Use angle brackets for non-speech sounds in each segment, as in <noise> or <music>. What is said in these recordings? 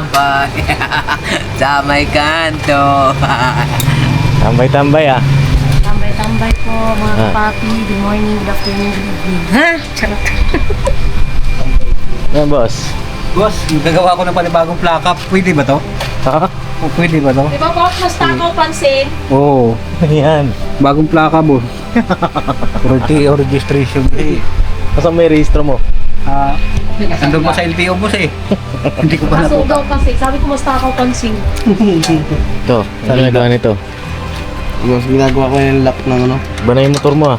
nagtatambay sa <laughs> may kanto. <laughs> Tambay-tambay ah. Tambay-tambay po mga Ah. papi. Good morning, good afternoon, good evening. Ha? Charot. Yan boss. Boss, gagawa ko ng panibagong plaka. Pwede ba to? Ha? O, pwede ba to? Di ba po, mas takaw pansin? Oo. Yan. Bagong plaka, boss. <laughs> Or registration. Eh, Kasama may rehistro mo. ah, nandun pa sa LTO, boss eh. <laughs> Hindi ko pa Kaso daw kasi, sabi ko mas takaw pansin. <laughs> Ito, ano ginagawa nito? Mas ginagawa ko yung lock ng ano. Iba na yung motor mo ah.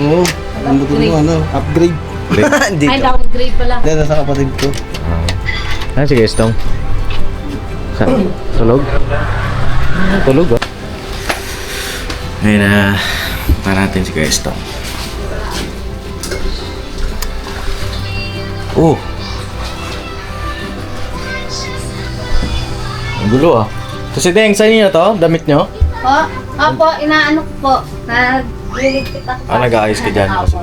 Oo. Ang buto mo ano, upgrade. <laughs> Ay, downgrade pala. Dito sa kapatid ko. Ah, sige, Stong. Sa tulog? Tulog ah. Ngayon na, pa natin si Kuya Stong. Oh! Ang gulo ah. So si Deng, sa inyo to? Damit nyo? Po, opo, inaano ko po. Nagliligpit ako. Ah, nag-aayos ka dyan. Opo.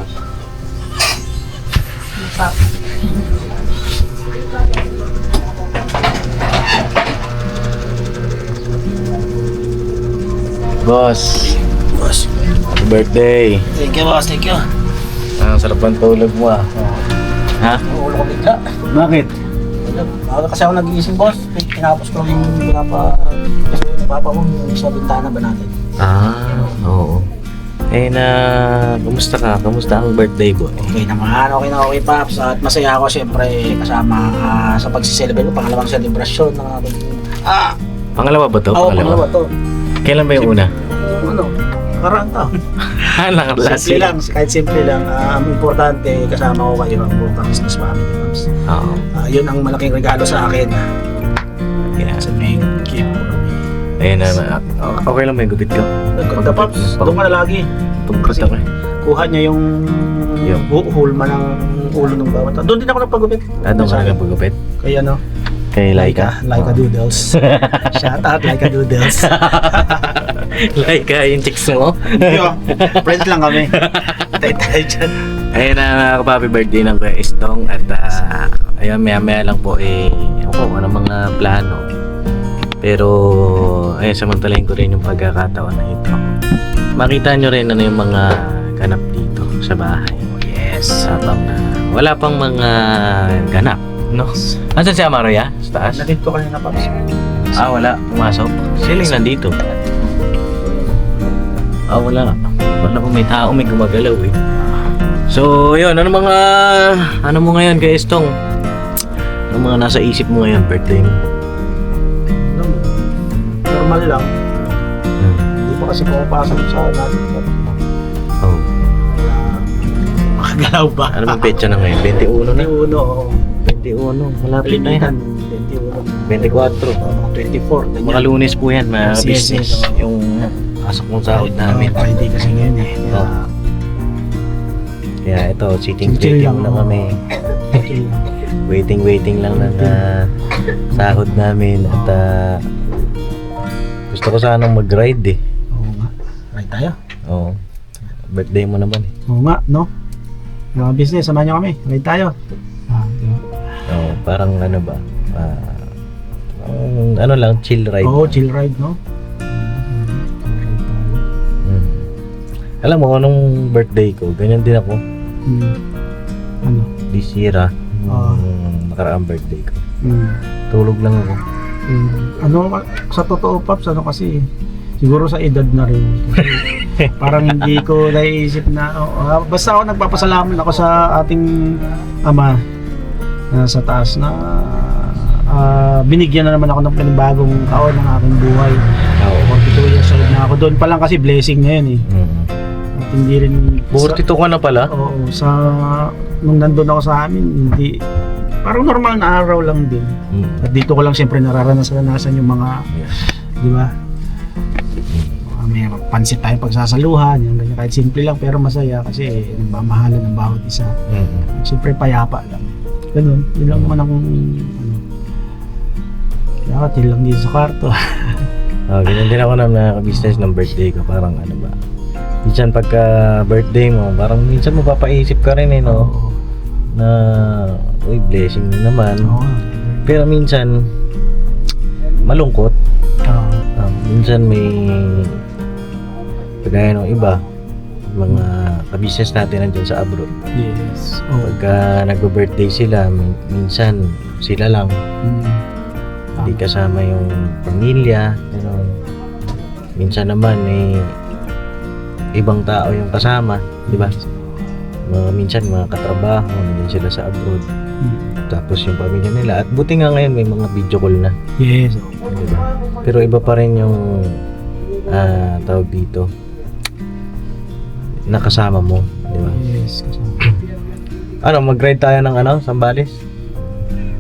Boss. Boss. Happy birthday. Thank you, boss. Thank you. Ah, Ang sarap ng tulog mo ah. Ha? Ulo ko bigla. Bakit? Ako kasi ako nag-iisip, boss. Tinapos ko yung pinapa... Kasi yung papa mo, yung sa bintana ba natin? Ah, oo. Eh na, kumusta ka? Kumusta ang birthday boy? Okay naman, okay na okay, Paps. At masaya ako siyempre kasama ah, sa pagsiselebrate ko, pangalawang selebrasyon ng ating... Ah! Pangalawa ba to? Oo, pangalawa to. Kailan ba yung una? Ano? Nakaraan taon. Ah, nakalasi. Simple lang, kahit simple lang. Ah, ang importante, kasama ko kayo ang buong business family, Paps. Oo. Ah, yun ang malaking regalo sa akin. Yeah. Sa main ko. Ayun na, na- okay lang ba yung gupit ko? Nagkanta, Paps. Doon ka na lagi. Pagkata ko eh. Kuha niya yung, Yung- hulma ng ulo ng bawat. Doon din ako nagpagupit. Ah, doon ka na pagkupit? Kaya ano? Kay Laika? Laika Doodles. <laughs> Shout out Laika Doodles. <laughs> Laika, yung chicks mo? Yo, friends lang kami. Tayo tayo <laughs> dyan. Ayun na, uh, happy birthday ng Kuya Istong at uh, ayun, maya maya lang po eh, ako, ano mga plano. Pero, ayun, samantalahin ko rin yung pagkakataon na ito. Makita nyo rin ano yung mga ganap dito sa bahay. Yes. Habang uh, wala pang mga ganap, no? Asan si Amaroya? Sa taas? Natid ko kanina, Paps. Ah, wala. Pumasok. Sila yung nandito. Ah, wala. Wala kung may tao, may gumagalaw eh. So, yun. Ano mga... Ano mo ngayon kay Estong? Ano mga nasa isip mo ngayon, birthday mo? Ano, Normal lang. Hmm. Hindi pa kasi pumapasok sa natin. Oh. Makagalaw ba? Ano bang petsa na ngayon? <laughs> 21 na? 21, oo. 21. Malapit na yan. Kalimitan, 24. 21. Oo, 24. ganyan. Mga lunes po yan, mga Yes, yes, business. yes. Yung pasok mong sahod namin. Oo, Friday kasi ngayon eh. Kaya, Oo. Kaya ito, sitting pretty lang, oo. kami. <laughs> waiting waiting lang na, na sahod namin at ah, gusto ko sanang mag-ride eh. Oo nga. Right tayo. Oo. Birthday mo naman eh. Oo nga, no? Mga business, samahan niyo kami. Right tayo. Parang ano ba? ah, ang ano lang, chill ride. Oo, chill ride, no? Mm. Alam mo, nung birthday ko, ganyan din ako. Hmm. Ano? This year ah. Ah. Nung nakaraang birthday ko. Hmm. Tulog lang ako. Hmm. Ano, sa totoo, Paps, ano kasi, siguro sa edad na rin. Kasi <laughs> parang hindi ko naiisip na, oh, ah, basta ako nagpapasalamat ako sa ating ama na sa taas na ah, binigyan na naman ako ng panibagong taon ng aking buhay. Oo. 42 years old na ako. Doon pa lang kasi blessing na yun eh. Mm. At hindi rin... 42 ka na pala? Oo, sa... Nung nandun ako sa amin, hindi... Parang normal na araw lang din. Mm. At dito ko lang siyempre nararanasan yung mga, Yes. di ba? May pansit tayo pagsasaluhan, yung ganyan, kahit simple lang pero masaya kasi nagmamahalan ng bawat isa. Mm. Siyempre payapa lang. Ganun, yun lang man akong ano. Kaya chill lang dito sa kwarto. <laughs> Ah, ganyan din ako na nakaka-business ng birthday ko. Parang ano ba? Minsan pagka birthday mo, parang minsan mapapaisip ka rin eh, no? Oo. Na, uy, blessing na naman. Oo. Pero minsan, malungkot. Ah, Ah, minsan may kagaya ng iba, mga ka-business natin nandiyan sa abroad. yes. Oh. Pagka nagbe-birthday sila, min- minsan sila lang, Mm. hindi kasama yung pamilya, gano'n. Minsan naman eh ibang tao yung kasama, di ba? Mga minsan mga katrabaho, nandiyan sila sa abroad. Mm. Tapos yung pamilya nila. At buti nga ngayon may mga video call na. Yes. oh. Di ba? Pero iba pa rin yung ah, tawag dito nakasama mo, di ba? Yes. Kasama. Ano, mag-ride tayo ng ano, Sambales?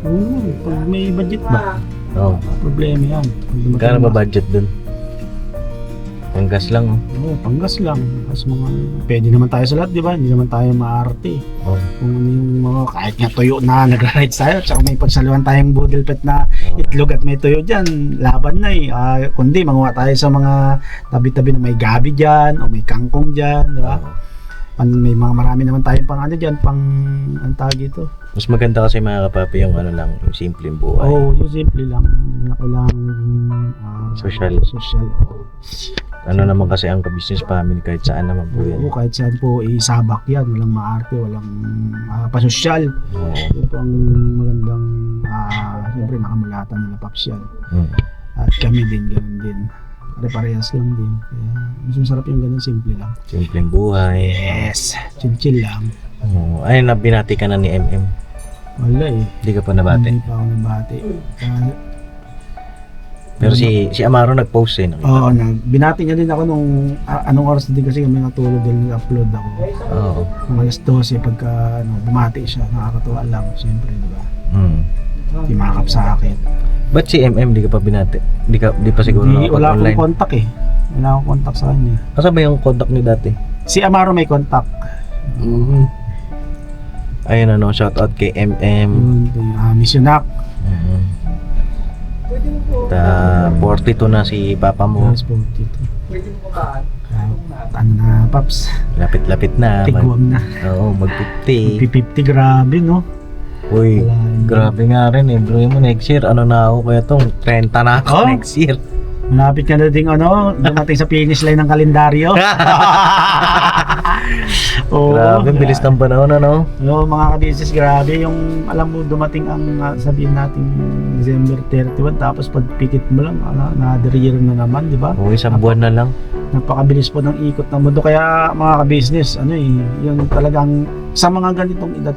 Oo, pag may budget ba? Oo. Problema yan. Magkano ba na- budget dun? Ang gas lang, oh. Oo, panggas lang. Kasi mga, pwede naman tayo sa lahat, di ba? Hindi naman tayo maarte. Oh. Kung ano yung mga, kahit nga tuyo na <laughs> nagra-rides tayo, tsaka may pagsaluhan tayong budel pet na itlog at may tuyo dyan, laban na eh. Ah, kundi, manguha tayo sa mga tabi-tabi na may gabi dyan, o may kangkong dyan, di ba? Pan, may mga marami naman tayong pang ano dyan, pang, ang tawag dito. Mas maganda kasi mga kapapi yung ano lang, yung simpleng buhay. Oo, oh, yung simple lang. Hindi na kailangan ah, Social. Social, oo. Ano naman kasi ang ka-business family kahit saan naman po yan. Oo, kahit saan po isabak yan, walang maarte, walang ah, pasosyal. Oo. Yun po ang magandang, ah, siyempre nakamulatan nila Paps yan. Mm. At kami din, ganun din. Pare-parehas lang din. Kaya mas masarap yung ganun, simple lang. Simpleng buhay. Yes, chill-chill lang. Oo. Ay, nabinati ka na ni MM. Wala eh. Hindi ka pa nabati. Hindi pa ako nabati. Ah, Pero si si Amaro nag-post eh. Oo, ko. na, binati niya din ako nung ah, anong oras din kasi kami natulog dahil nag-upload ako. Oo. Mga alas 12 pagka ano, bumati siya, nakakatuwa lang, siyempre, di ba? Mm. Di makakap sa akin. Ba't si MM di ka pa binati? Di ka di pa siguro Hindi, wala akong contact eh. Wala akong contact sa kanya. Asa ba yung contact ni dati? Si Amaro may contact. Mm. Ayun ano, shout out kay MM. Yung uh, missionak. Mm. Ta 42 na si papa mo. Yes, po, dito. Uh, ano na, Paps? Lapit-lapit na. Tigwang na. oo, mag-50. 50 grabe, no? Uy, grabe nga rin eh. Bro mo next year, ano na ako kaya tong 30 na ako Oh? next year. Malapit ka na ding ano, dumating sa finish line ng kalendaryo. <laughs> <laughs> Oo. grabe, bilis ng panahon ano. No, mga ka-business, grabe yung alam mo dumating ang uh, sabihin natin December 31 tapos pag pikit mo lang ano, another year na naman, di ba? Oo, isang buwan na lang. Napakabilis po ng ikot ng mundo kaya mga ka-business, ano eh, yung talagang sa mga ganitong edad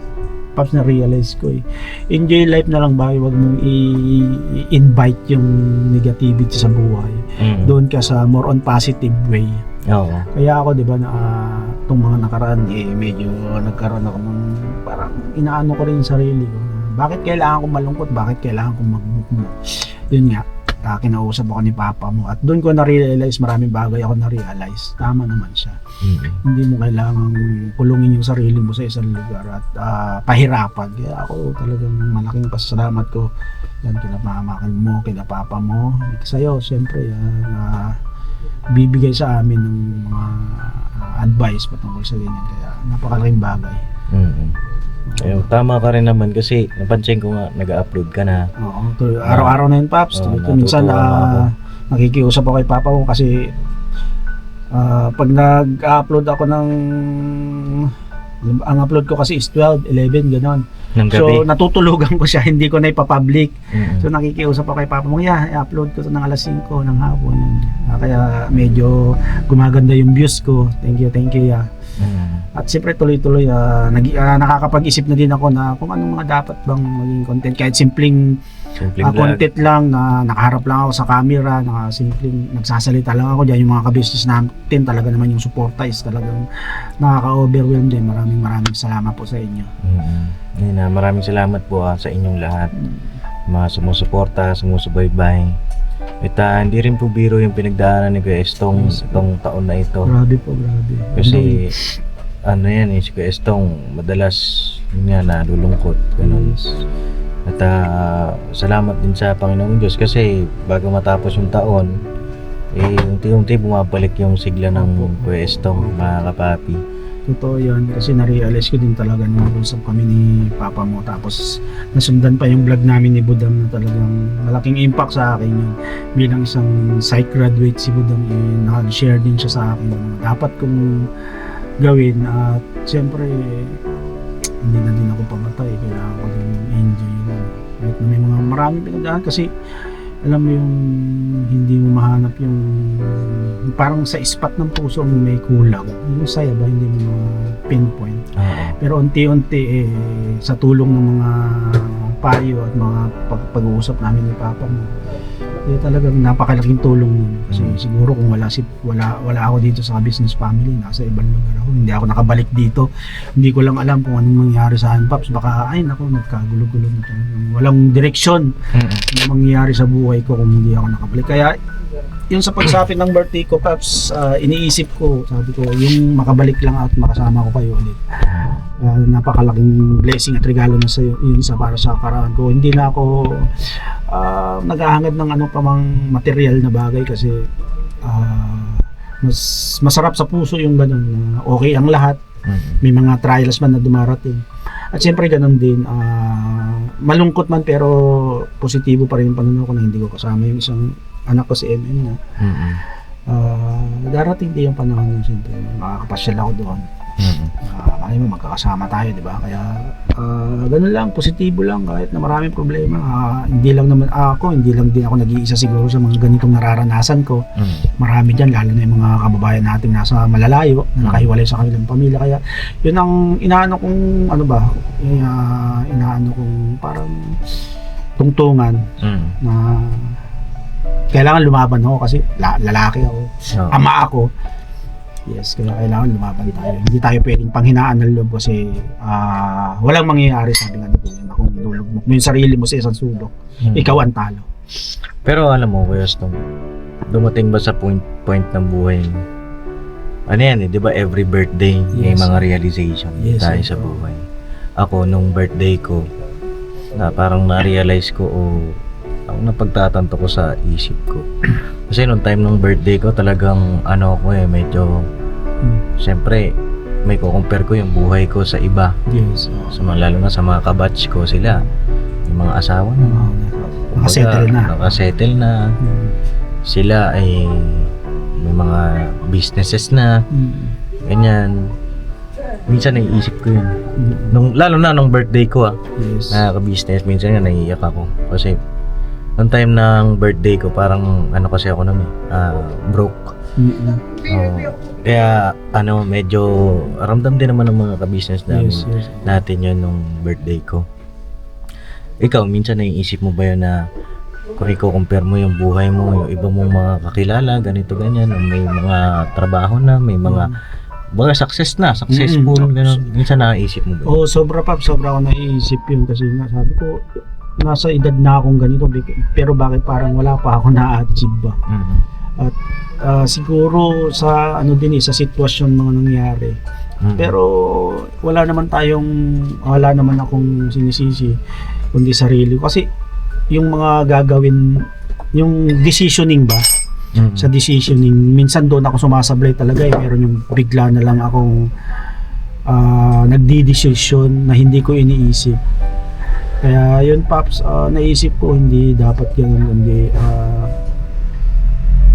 Paps na realize ko eh. Enjoy life na lang ba? Huwag mong i-invite yung negativity sa buhay. Mm. Doon ka sa more on positive way. Oo. Kaya ako, di ba, na itong mga nakaraan, eh, medyo nagkaroon ako ng parang inaano ko rin yung sarili ko. Bakit kailangan ko malungkot? Bakit kailangan ko magmukmo? Yun nga, ah, kinausap ako ni Papa mo at doon ko na-realize maraming bagay ako na-realize. Tama naman siya. Mm. Hindi mo kailangan kulungin yung sarili mo sa isang lugar at ah, pahirapan. Kaya ako talagang malaking pasasalamat ko yan kila mama mo, kila papa mo, sa'yo, siyempre, ah, na bibigay sa amin ng mga ah, advice patungkol sa ganyan. Kaya napakalaking bagay. Mm. Ayun, tama ka rin naman kasi napansin ko nga nag-upload ka na. Oo, araw-araw na yun, Paps. Oo, Tuloy- minsan, natutuwa ah, nakikiusap ako kay Papa ko kasi ah, pag nag-upload ako ng ang upload ko kasi is 12, 11, gano'n. Ng So, gabi. natutulugan ko siya, <laughs> hindi ko na ipapublic. Mm. So, nakikiusap ako kay Papa mo, yeah, i-upload ko to ng alas 5 ng hapon. Ah, kaya medyo gumaganda yung views ko. Thank you, thank you, yeah. Mm. At siyempre tuloy-tuloy ah, nag, ah, nakakapag-isip na din ako na kung anong mga dapat bang maging content kahit simpleng Simpleng vlog. content lang na nakaharap lang ako sa camera, naka simpleng nagsasalita lang ako diyan yung mga ka-business natin talaga naman yung suporta is talagang nakaka-overwhelm din. Maraming maraming salamat po sa inyo. Mm. Yun na, maraming salamat po ah, sa inyong lahat. Mga sumusuporta, sumusubaybay. At hindi rin po biro yung pinagdaanan ni Kuya Estong sa itong taon na ito. Grabe po, grabe. Kasi ano yan eh, si Kuya Estong madalas yun nga nalulungkot. Ganun. At ah, salamat din sa Panginoong Diyos kasi bago matapos yung taon, eh unti-unti bumabalik yung sigla ng Kuya Estong, mga kapapi. Totoo yan. Kasi na-realize ko din talaga nung usap kami ni Papa mo. Tapos nasundan pa yung vlog namin ni Budang na talagang malaking impact sa akin yun. Bilang isang psych graduate si Budang, eh, nag-share din siya sa akin. Dapat kong gawin at siyempre hindi na din ako pamatay. Kailangan ko din enjoy yun. Kahit na may mga maraming pinagdaan kasi alam mo yung hindi mo mahanap yung parang sa spot ng puso mo may kulang. Yung saya ba hindi mo ma-pinpoint. Oo. Pero unti-unti eh, sa tulong ng mga payo at mga pag- pag-uusap namin ni Papa mo, eh, talagang napakalaking tulong nun. Kasi Mm. siguro kung wala, si, wala, wala ako dito sa business family, nasa ibang lugar ako, hindi ako nakabalik dito, hindi ko lang alam kung anong mangyari sa Hanpaps. Baka, ay nako, nagkagulo-gulo na talagang Walang direksyon Mm-mm. na mangyayari sa buhay ko kung hindi ako nakabalik. Kaya yun sa pagsapit ng birthday ko, Paps, ah, iniisip ko, sabi ko, yung makabalik lang at makasama ko kayo ulit. Ah, napakalaking blessing at regalo na sa yun sa para sa karaan ko. Hindi na ako ah, naghahangad ng ano pa mang material na bagay kasi ah, mas masarap sa puso yung ganun na okay ang lahat Mm-mm. may mga trials man na dumarating. At siyempre ganun din, ah, malungkot man pero positibo pa rin yung pananaw ko na hindi ko kasama yung isang anak ko si MM na Mm-mm. ah, darating din yung panahon na siyempre makakapasyal ako doon. Mm-mm. Uh, mo magkakasama tayo, di ba? Kaya ah, ganun lang, positibo lang kahit na maraming problema. Ah, hindi lang naman ako, hindi lang din ako nag-iisa siguro sa mga ganitong nararanasan ko Mm. marami dyan, lalo na yung mga kababayan natin nasa malalayo, na nakahiwalay sa kanilang pamilya. Kaya yun ang inaano kong, ano ba, ah, inaano kong parang tungtungan Mm. na kailangan lumaban ako kasi la- lalaki ako, Oo. ama ako. Yes, kaya kailangan lumaban tayo. Hindi tayo pwedeng panghinaan ng loob kasi ah, walang mangyayari sabi nga ni Kuya kung inulugmok mo yung sarili mo sa isang sulok, Mm. ikaw ang talo. Pero alam mo, Kuya Stong, dumating ba sa point point ng buhay mo? Ano yan eh, di ba every birthday may Yes. mga realization Yes, tayo yes, sa buhay. Ako, nung birthday ko, na parang na-realize ko o ang napagtatanto ko sa isip ko. <clears throat> Kasi nung time ng birthday ko, talagang ano ko eh, medyo, Mm. siyempre, may kukompare ko yung buhay ko sa iba. Yes. Sa mga, lalo na sa mga kabatch ko sila. Yung mga asawa na. Uh, nakasettle na. Nakasettle na. Mm. Sila ay may mga businesses na, Mm. ganyan. Minsan naiisip ko yun. Mm. Nung, lalo na nung birthday ko ah, Yes. nakaka-business, minsan nga naiiyak ako. Kasi, nung time ng birthday ko, parang ano kasi ako nun eh, ah, broke. Mm-mm. Oo. kaya, ano, medyo ramdam din naman ng mga ka-business namin Yes, yes. natin yun nung birthday ko. Ikaw, minsan naiisip mo ba yun na kung i-compare mo yung buhay mo, yung iba mong mga kakilala, ganito, ganyan, may mga trabaho na, may mga, baga success na, successful, Mm. gano'n. Minsan naiisip mo ba yun? Oo, sobra pa, sobra ako naiisip yun kasi nga sabi ko, nasa edad na akong ganito, pero bakit parang wala pa ako na-achieve ba? Mm. Ah, siguro sa ano din eh, sa sitwasyon mga nangyari. Mm. Pero wala naman tayong, wala naman akong sinisisi, kundi sarili ko. Kasi yung mga gagawin, yung decisioning ba, Mm. sa decisioning. Minsan doon ako sumasablay talaga eh. Meron yung bigla na lang akong ah, nagdi-decision na hindi ko iniisip. Kaya yun Paps, ah, naisip ko hindi dapat ganun kundi ah,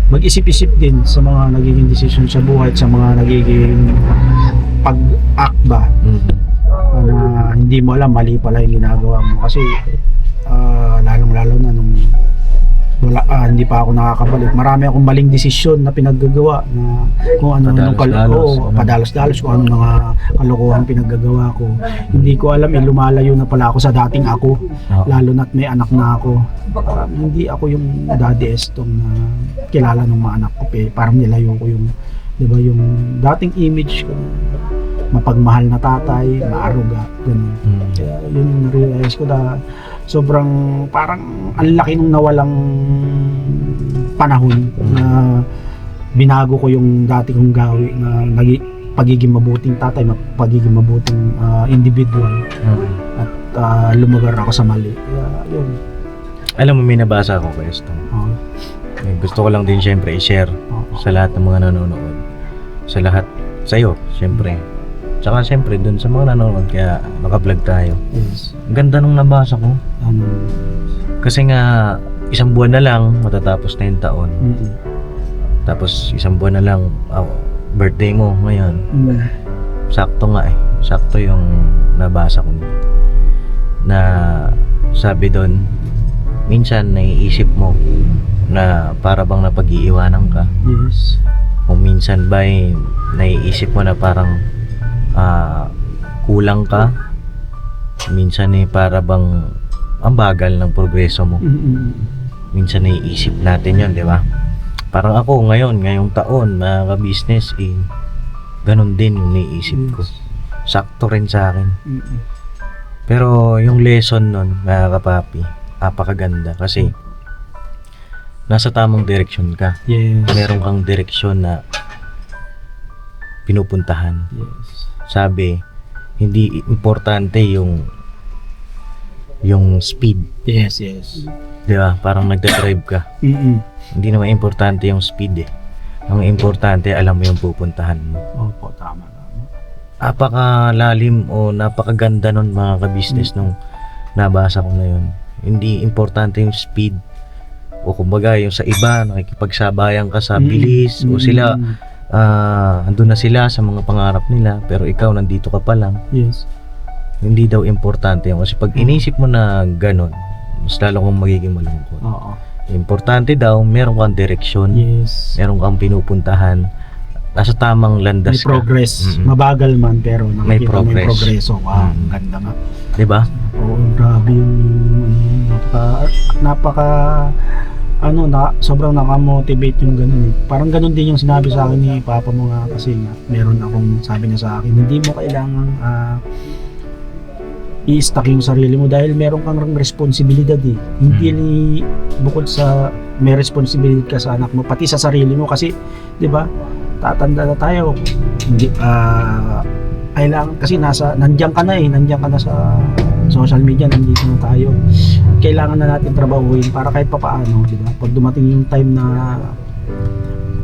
mag-isip-isip din sa mga nagiging decision sa buhay at sa mga nagiging pag-act ba Mm. Ah, na hindi mo alam mali pala yung ginagawa mo kasi ah, lalong-lalo na nung wala ah, hindi pa ako nakakabalik. Marami akong maling desisyon na pinaggagawa na kung ano nung kal- Padalos-dalos, oo, ano. padalos-dalos kung ano mga kalokohan pinaggagawa ko. Hindi ko alam eh, lumalayo na pala ako sa dating ako Oo. lalo na't may anak na ako. Parang hindi ako yung daddy estong na kilala ng mga anak ko. Eh. Parang nilayo ko yung, di ba, yung dating image ko. Mapagmahal na tatay, maaruga, ganun. Mm. Kaya yun yung na-realize ko na sobrang parang ang laki nung nawalang panahon na binago ko yung dati kong gawi na nagi, pagiging mabuting tatay, pagiging mabuting ah, individual Mm. at ah, lumagar ako sa mali. Kaya yun. Alam mo, may nabasa ako. Oh, Eh, Gusto ko lang din syempre i-share oh, sa lahat ng mga nanonood. Sa lahat, sa'yo, syempre. Tsaka siyempre dun sa mga nanonood kaya naka-vlog tayo. Yes. Ang ganda nung nabasa ko. Ano? Kasi nga isang buwan na lang matatapos na yung taon. Mm-mm. Tapos isang buwan na lang ah, birthday mo ngayon. Mm. Sakto nga eh. Sakto yung nabasa ko. Na sabi doon, minsan naiisip mo na para bang napag-iiwanan ka. Yes. Kung minsan ba eh, naiisip mo na parang ah, kulang ka. Minsan eh para bang ang bagal ng progreso mo. Minsan naiisip natin yon di ba? Parang ako ngayon, ngayong taon, mga ka-business, eh, ganun din yung naiisip ko. Sakto rin sa akin. Pero yung lesson nun, mga kapapi, napakaganda kasi nasa tamang direksyon ka. Yes. Meron kang direksyon na pinupuntahan. Yes. Sabi, hindi importante yung yung speed, Yes, yes. 'di ba? Parang nagda-drive ka. Mm-mm. Hindi naman importante yung speed eh. Ang importante, alam mo yung pupuntahan mo. Opo, tama. Napakalalim o napakaganda nun mga ka-business nung nabasa ko na yun. Hindi importante yung speed o kumbaga yung sa iba nakikipagsabayan ka sa bilis o Mm-mm. sila Ah andun na sila sa mga pangarap nila pero ikaw nandito ka pa lang Yes. hindi daw importante yun kasi pag inisip mo na ganun mas lalo kang magiging malungkot Oo. importante daw meron kang direksyon Yes. meron kang pinupuntahan nasa tamang May landas ka progress. Mm-mm. Mabagal man pero May progress. yung progreso. Wow, Mm. ganda nga. 'di ba Oo, grabe yung ano, napaka napaka ano na sobrang naka-motivate yung ganun eh. Parang ganun din yung sinabi sa akin ni papa mo nga kasi nga meron akong sabi niya sa akin, hindi mo kailangan ah, i-stack yung sarili mo dahil meron kang responsibilidad eh. Hindi li- bukod sa may responsibility ka sa anak mo, pati sa sarili mo kasi 'di ba? Tatanda na tayo. Hindi ah kailangan kasi nasa nandiyan ka na eh, nandiyan ka na sa social media, nandito na tayo. Kailangan na natin trabahuin para kahit papaano, di ba? Pag dumating yung time na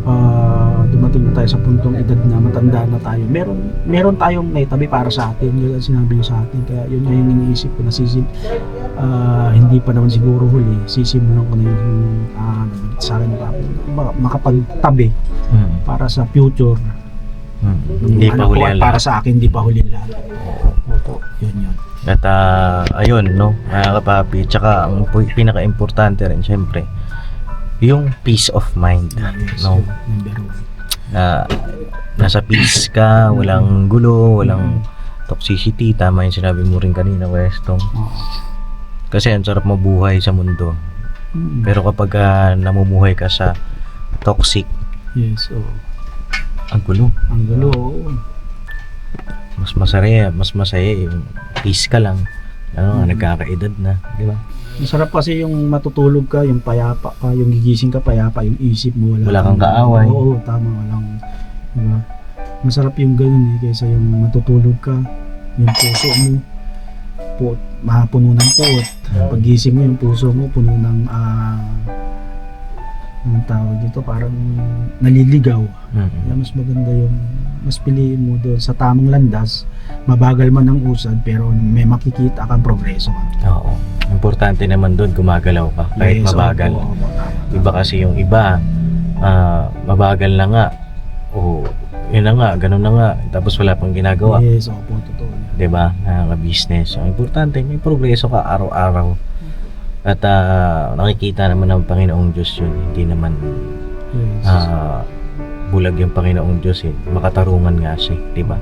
ah, dumating na tayo sa puntong edad na matanda na tayo, meron meron tayong naitabi para sa atin. Yun ang sinabi niya sa atin. Kaya yun nga yung iniisip ko na sisim, ah, hindi pa naman siguro huli. Sisimulan ko na yung uh, sa akin pa ma- makapagtabi Mm. para sa future. Mm. Yung Hindi pa anak ko huli ang Para sa akin, hindi pa huli ang lahat. Opo, yun yun. At ah, ayun, no, mga kapapi, tsaka ang pinaka-importante rin, syempre, yung peace of mind, Yes, no, na nasa peace ka, walang gulo, walang toxicity, tama yung sinabi mo rin kanina, Westong. Kasi ang sarap mabuhay sa mundo. Mm. Pero kapag ah, namumuhay ka sa toxic, Yes, oo. ang gulo. Ang gulo, oo. Mas masaya, mas masaya yung peace ka lang. Ano, nga, nagkakaedad na, di ba? Masarap kasi yung matutulog ka, yung payapa ka, yung gigising ka payapa, yung isip mo wala. Wala kang kaaway. Oo, tama, walang, diba? Masarap yung ganun eh, kaysa yung matutulog ka, yung puso mo, puot, mapuno ng puot. Pagising mo, yung puso mo, puno ng, ah, anong tawag dito, parang naliligaw. Mm. Kaya mas maganda yung mas piliin mo doon sa tamang landas, mabagal man ang usad pero may makikita kang progreso. Oo. Importante naman doon gumagalaw ka kahit Yes, mabagal. opo, opo, tama. Iba kasi yung iba, ah, mabagal na nga. O, yun na nga, ganun na nga. Tapos wala pang ginagawa. Yes, opo, totoo. yan. 'Di ba? Nakaka-business. Ang importante, may progreso ka araw-araw. At ah, nakikita naman ng Panginoong Diyos yun. Hindi naman ah, bulag yung Panginoong Diyos eh. Makatarungan nga siya, 'di ba?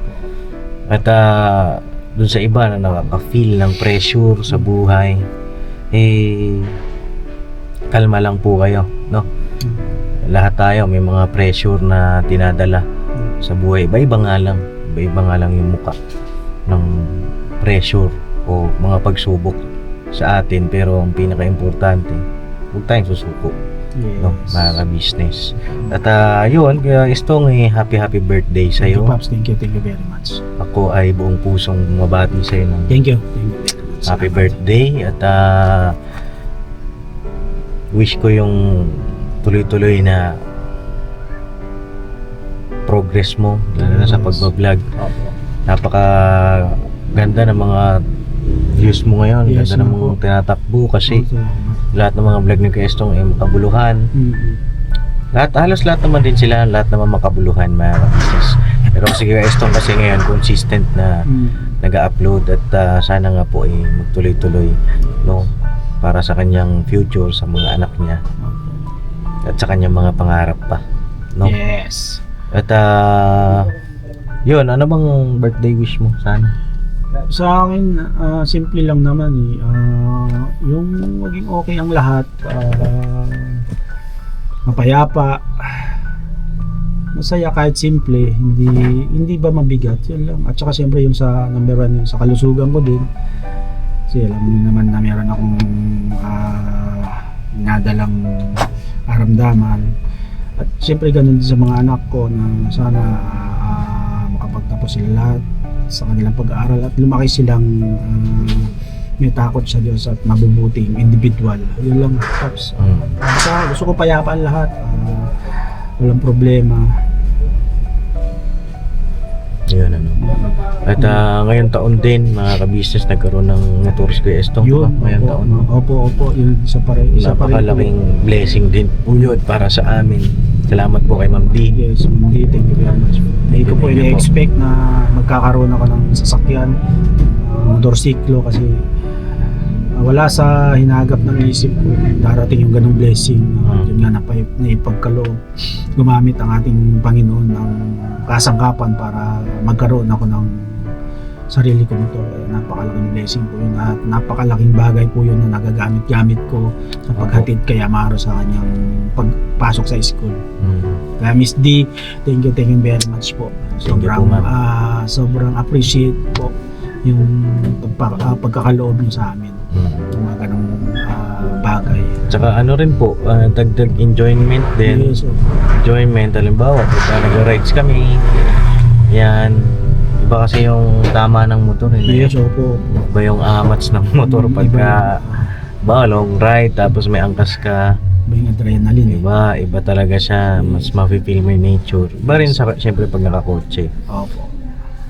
At ah, dun sa iba na nakaka-feel ng pressure sa buhay, eh kalma lang po kayo, no? Lahat tayo may mga pressure na tinadala sa buhay. Iba-iba nga lang. Iba-iba nga lang yung muka ng pressure o mga pagsubok sa atin. Pero ang pinaka-importante, huwag tayong susuko yes. no, mga business. At ah, yun, kaya Istong, eh, happy happy birthday sa iyo. Pops. Thank you, thank you very much. Ako ay buong pusong mabati sa iyo ng Thank you. Thank you happy Salamat. birthday at ah, wish ko yung tuloy-tuloy na progress mo lalo na sa pagbablog napaka ganda ng mga views mo ngayon. Yes, ganda ng po. mga tinatakbo kasi Salamat. lahat ng mga vlog ni Kuya Estong ay makabuluhan. Mm. Lahat, halos lahat naman din sila, lahat naman makabuluhan mga kabisnes. Pero si Kuya Estong kasi ngayon consistent na Mm. nag-upload at ah, sana nga po ay magtuloy-tuloy no para sa kanyang future sa mga anak niya at sa kanyang mga pangarap pa no Yes. at ah yun ano bang birthday wish mo sana Sa akin, ah, simple lang naman eh. Ah, yung maging okay ang lahat. ah, mapayapa. Masaya kahit simple, hindi hindi ba mabigat, yun lang. At saka siyempre yung sa number one, yung sa kalusugan ko din. Kasi alam mo naman na meron akong ah, nadalang aramdaman. At siyempre ganun din sa mga anak ko na sana ah, makapagtapos sila lahat sa kanilang pag-aaral at lumaki silang ah, may takot sa Diyos at mabubuting individual. Yun lang. Mm. basta gusto ko payapaan lahat. Ah, walang problema. yun ano at ah, ngayon taon din mga ka-business nagkaroon ng motor si Kuya Estong Yun, diba? ngayon opo, taon opo, opo, yun, isa pa rin. Isa pa rin napakalaking blessing din po yun para sa amin salamat po kay Ma'am D Yes, Mandy, thank you very much. Hindi ko po Thank you po. ini-expect na magkakaroon ako ng sasakyan, uh, motorsiklo kasi ah, wala sa hinagap ng isip ko darating yung ganong blessing. Uh, Hmm. Yun nga napay, naipagkaloob. Gumamit ang ating Panginoon ng kasangkapan para magkaroon ako ng sarili ko motor. Kaya napakalaking blessing po yun at napakalaking bagay po yun na nagagamit-gamit ko sa paghatid kay Amaro sa kanyang pagpasok sa school. Mm. Kaya Miss D, thank you, thank you very much po. Thank you Sobrang, po, ma'am. ah, sobrang appreciate po yung pagpa, ah, pagkakaloob niyo sa amin. Mm. Yung mga ganong ah, bagay. Tsaka ano rin po, ah, dagdag enjoyment din. Yes, oh. Enjoyment, halimbawa, pagka nag-rides kami, yan, iba kasi yung tama ng motor. Eh. yes, opo. Iba yung amats ng motor Mm, pagka, ba, long ride, tapos may angkas ka. Iba yung adrenaline. eh. Iba, iba talaga siya, mas mafe-feel mo yung nature. Iba rin sa, syempre pag nakakotse, Opo.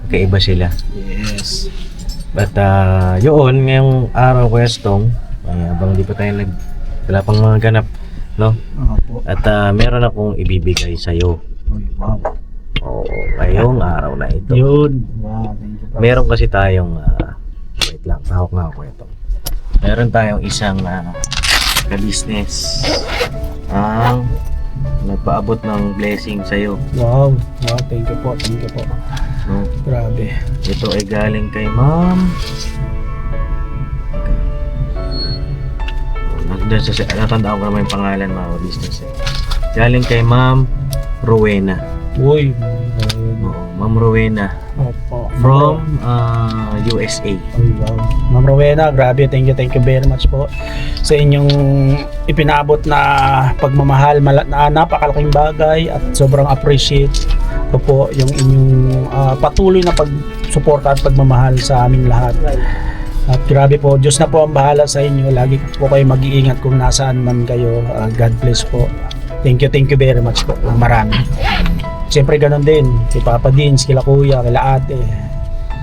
kaiba sila. Yes. At ah, yun, ngayong araw ko Estong, ay habang di pa tayo nag, wala pang mga ganap, no? Opo. At ah, meron akong ibibigay sa'yo. Uy, wow. Oo, ngayong araw na ito. Yun. Wow, thank you. Meron kasi tayong, ah, wait lang, hawak nga ako ito. Meron tayong isang ah, ka-business ang nagpaabot ng blessing sa'yo. Wow. Wow, thank you po. Thank you po. No? Grabe. Ito ay galing kay ma'am. Nandiyan sa, natandaan ko naman yung pangalan mga business eh. Galing kay ma'am Rowena. Uy. Ma'am Rowena. Opo. From ah, USA. Ay, wow. Ma'am Rowena, grabe. Thank you, thank you very much po sa inyong ipinabot na pagmamahal. Mala- na napakalaking bagay at sobrang appreciate ko po yung inyong ah, patuloy na pagsuporta at pagmamahal sa aming lahat. At grabe po, Diyos na po ang bahala sa inyo. Lagi po kayo mag-iingat kung nasaan man kayo. Ah, God bless po. Thank you, thank you very much po. Marami. Siyempre ganun din. Si Papa Dins, kila Kuya, kila Ate,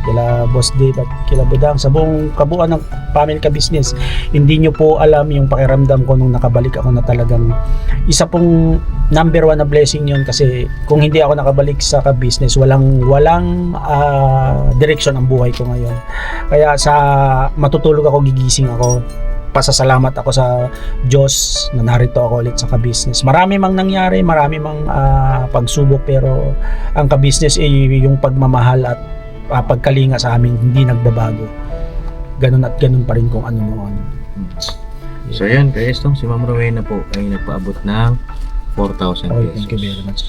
kila Boss Dave at kila Budang. Sa buong kabuuan ng family ka business hindi nyo po alam yung pakiramdam ko nung nakabalik ako na talagang isa pong number one na blessing yun kasi kung hindi ako nakabalik sa ka business walang walang ah, direksyon ang buhay ko ngayon. Kaya sa matutulog ako gigising ako pasasalamat ako sa Diyos na narito ako ulit sa ka-business. Marami mang nangyari, marami mang ah, pagsubok pero ang ka-business ay yung pagmamahal at uh, pagkalinga sa amin hindi nagbabago. Ganun at ganun pa rin kung ano noon. So yan, kay Estong, si ma'am Rowena po ay nagpaabot ng 4,000 Okay, pesos. thank you very much.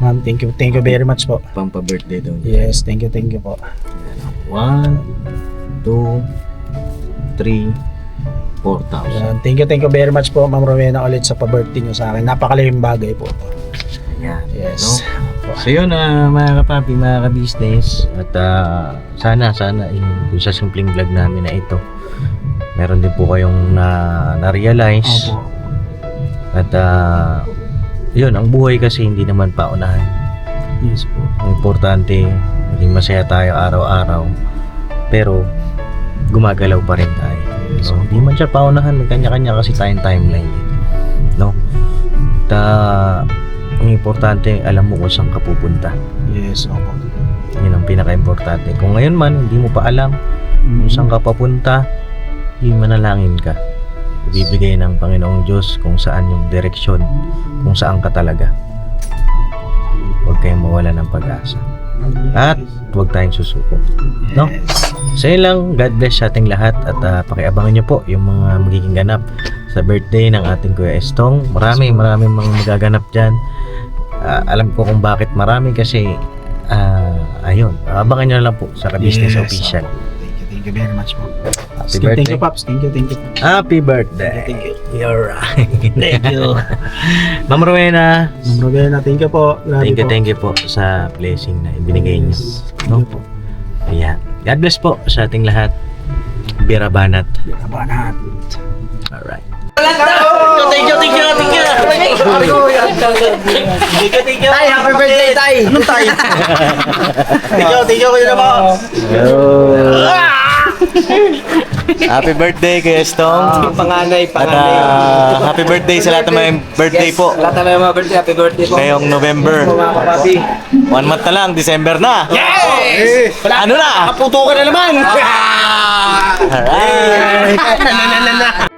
Ma'am, thank you, thank you very much po. Pampa-birthday daw niya. Yes, thank you, thank you po. 1, 2, 3, 4,000. Yan, thank you, thank you very much po, Ma'am Rowena ulit sa pa-birthday niyo sa akin. Napakalaking bagay po. Yan. Yes. No? So yun na mga kapapi, mga ka-business at ah, sana, sana yung sa simpleng vlog namin na ito meron din po kayong na, na-realize Opo. at ah, yun, ang buhay kasi hindi naman paunahan Yes po. ang importante Maging masaya tayo araw-araw. Pero, gumagalaw pa rin tayo. So, hindi man siya paunahan. Kanya-kanya kasi tayong timeline. eh. No? At, ah, ang importante, alam mo kung saan ka pupunta. Yes, opo. Yun ang pinaka-importante. Kung ngayon man, hindi mo pa alam kung saan ka papunta, hindi manalangin ka. Ibibigay ng Panginoong Diyos kung saan yung direksyon, kung saan ka talaga. Huwag kayong mawala ng pag-asa. At huwag tayong susuko. No? So yun lang, God bless sa ating lahat at ah, pakiabangan nyo po yung mga magiging ganap sa birthday ng ating Kuya Estong. Marami, maraming mga magaganap dyan. Ah, alam ko kung bakit marami kasi ah, ayun, abangan nyo lang po sa Business Yes, Official. Thank you, thank you very much po. Happy Thank you, birthday. Pops. Thank you, thank you. Happy birthday. Thank you. You're right. thank you. <laughs> Ma'am Rowena, Ma'am Rowena, thank you po. Love thank you, po. thank you po sa blessing na ibinigay niyo. Yes. No? Thank you po. Ayan. God bless po sa ating lahat. Bira Banat. Kabanat. Alright. Thank you, thank you, thank you. Tay, happy birthday, Tay! Anong tayo? <laughs> Thank you, thank you, kuya na po. <laughs> Happy birthday kay Estong. panganay, At ah, happy birthday sa lahat ng mga birthday po. Lahat ng mga birthday, happy birthday po. Ngayong November. Mga kapapi. One month na lang, December na. Yes! Ano na? Puto ka na naman. Alright. <laughs>